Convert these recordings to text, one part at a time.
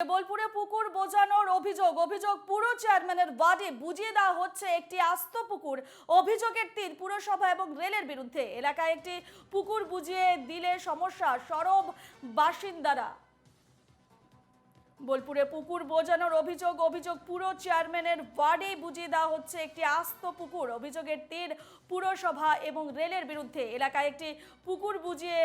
বোলপুরে পুকুর বোজানোর অভিযোগ। অভিযোগ পুরো চেয়ারম্যানের ওয়ার্ডে বুঝিয়ে দেওয়া হচ্ছে একটি আস্ত পুকুর। অভিযোগের তীর পুরসভা এবং রেলের বিরুদ্ধে। এলাকায় একটি পুকুর বুঝিয়ে দিলে সমস্যা। সরব বাসিন্দারা বোলপুরে পুকুর বোঝানোর অভিযোগ অভিযোগ পুরো চেয়ারম্যানের ওয়ার্ডেই বুঝিয়ে দেওয়া হচ্ছে একটি আস্ত পুকুর। অভিযোগের তীর পুরসভা এবং রেলের বিরুদ্ধে। এলাকায় একটি পুকুর বুঝিয়ে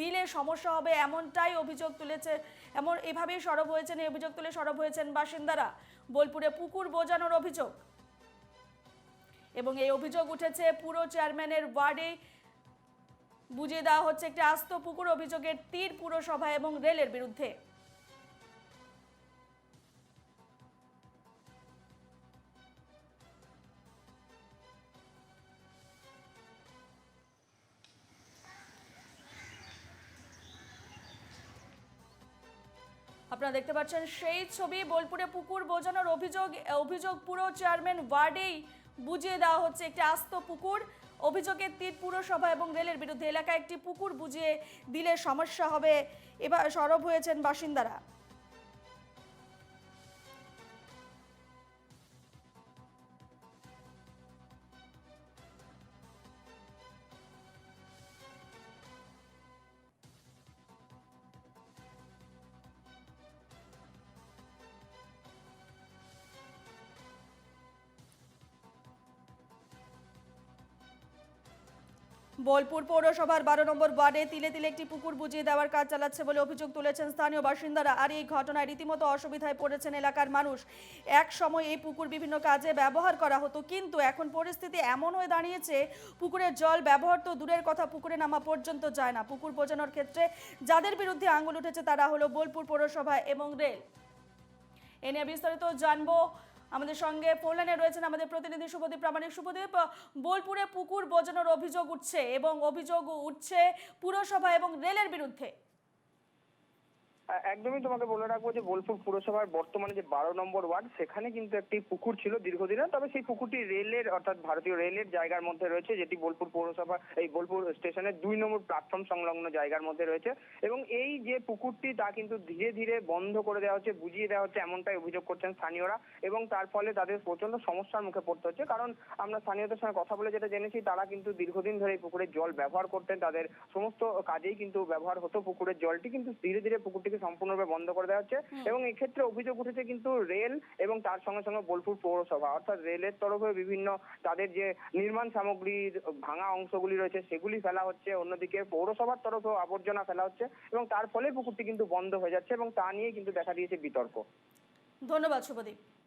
দিলে সমস্যা হবে এমনটাই অভিযোগ তুলেছে, এমন এভাবেই সরব হয়েছেন, এই অভিযোগ তুলে সরব হয়েছেন বাসিন্দারা। বোলপুরে পুকুর বোঝানোর অভিযোগ। এবং এই অভিযোগ উঠেছে পুরো চেয়ারম্যানের ওয়ার্ডেই। বুঝিয়ে দেওয়া হচ্ছে একটি আস্ত পুকুর, অভিযোগের তীর পুরসভা এবং রেলের বিরুদ্ধে। আপনারা দেখতে পাচ্ছেন সেই ছবি বোলপুরে পুকুর বোঝানোর অভিযোগ অভিযোগ পুরো চেয়ারম্যান ওয়ার্ডেই বুঝিয়ে দেওয়া হচ্ছে একটি আস্ত পুকুর। অভিযোগের তীর পুরসভা এবং রেলের বিরুদ্ধে এলাকায় একটি পুকুর বুঝিয়ে দিলে সমস্যা হবে। এবার সরব হয়েছেন বাসিন্দারা। বোলপুর পৌরসভার বারো নম্বর ওয়ার্ডে তিলে তিলে একটি পুকুর বুঝিয়ে দেওয়ার কাজ চালাচ্ছে বলে অভিযোগ তুলেছেন স্থানীয় বাসিন্দারা। আর এই ঘটনায় রীতিমতো অসুবিধায় পড়েছেন এলাকার মানুষ। এক সময় এই পুকুর বিভিন্ন কাজে ব্যবহার করা হতো, কিন্তু এখন পরিস্থিতি এমন হয়ে দাঁড়িয়েছে, পুকুরের জল ব্যবহার তো দূরের কথা, পুকুরে নামা পর্যন্ত যায় না। পুকুর বোঝানোর ক্ষেত্রে যাদের বিরুদ্ধে আঙুল উঠেছে তারা হলো বোলপুর পৌরসভা এবং রেল। এ নিয়ে বিস্তারিত জানব আমাদের সঙ্গে ফোনলাইনে রয়েছেন আমাদের প্রতিনিধি শুভদীপ প্রামাণিক। শুভদীপ বোলপুরে পুকুর বোজানোর অভিযোগ উঠছে এবং অভিযোগ উঠছে পুরসভা এবং রেলের বিরুদ্ধে। একদমই তোমাকে বলে রাখব যে বোলপুর পুরসভার বর্তমানে যে বারো নম্বর ওয়ার্ড, সেখানে কিন্তু একটি পুকুর ছিল দীর্ঘদিনের, তবে সেই পুকুরটি রেলের, অর্থাৎ ভারতীয় রেলের জায়গার মধ্যে রয়েছে, যেটি বোলপুর পৌরসভা, এই বোলপুর স্টেশনের দুই নম্বর প্ল্যাটফর্ম সংলগ্ন জায়গার মধ্যে রয়েছে। এবং এই যে পুকুরটি, তা কিন্তু ধীরে ধীরে বন্ধ করে দেওয়া হচ্ছে, বুঝিয়ে দেওয়া হচ্ছে, এমনটাই অভিযোগ করছেন স্থানীয়রা। এবং তার ফলে তাদের প্রচণ্ড সমস্যার মুখে পড়তে হচ্ছে, কারণ আমরা স্থানীয়দের সঙ্গে কথা বলে যেটা জেনেছি, তারা কিন্তু দীর্ঘদিন ধরে এই পুকুরের জল ব্যবহার করতেন, তাদের সমস্ত কাজেই কিন্তু ব্যবহার হতো পুকুরের জলটি, কিন্তু ধীরে ধীরে পুকুরটিকে সম্পূর্ণরূপে বন্ধ করে দেওয়া হচ্ছে। এবং এক্ষেত্রে অভিযোগ উঠেছে কিন্তু রেল এবং তার সঙ্গে সঙ্গে বোলপুর পৌরসভা। অর্থাৎ রেলের তরফে বিভিন্ন তাদের যে নির্মাণ সামগ্রীর ভাঙা অংশগুলি রয়েছে সেগুলি ফেলা হচ্ছে। অন্যদিকে পৌরসভার তরফেও আবর্জনা ফেলা হচ্ছে এবং তার ফলে পুকুরটি কিন্তু বন্ধ হয়ে যাচ্ছে এবং তা নিয়ে কিন্তু দেখা দিয়েছে বিতর্ক। ধন্যবাদ শুভদীপ।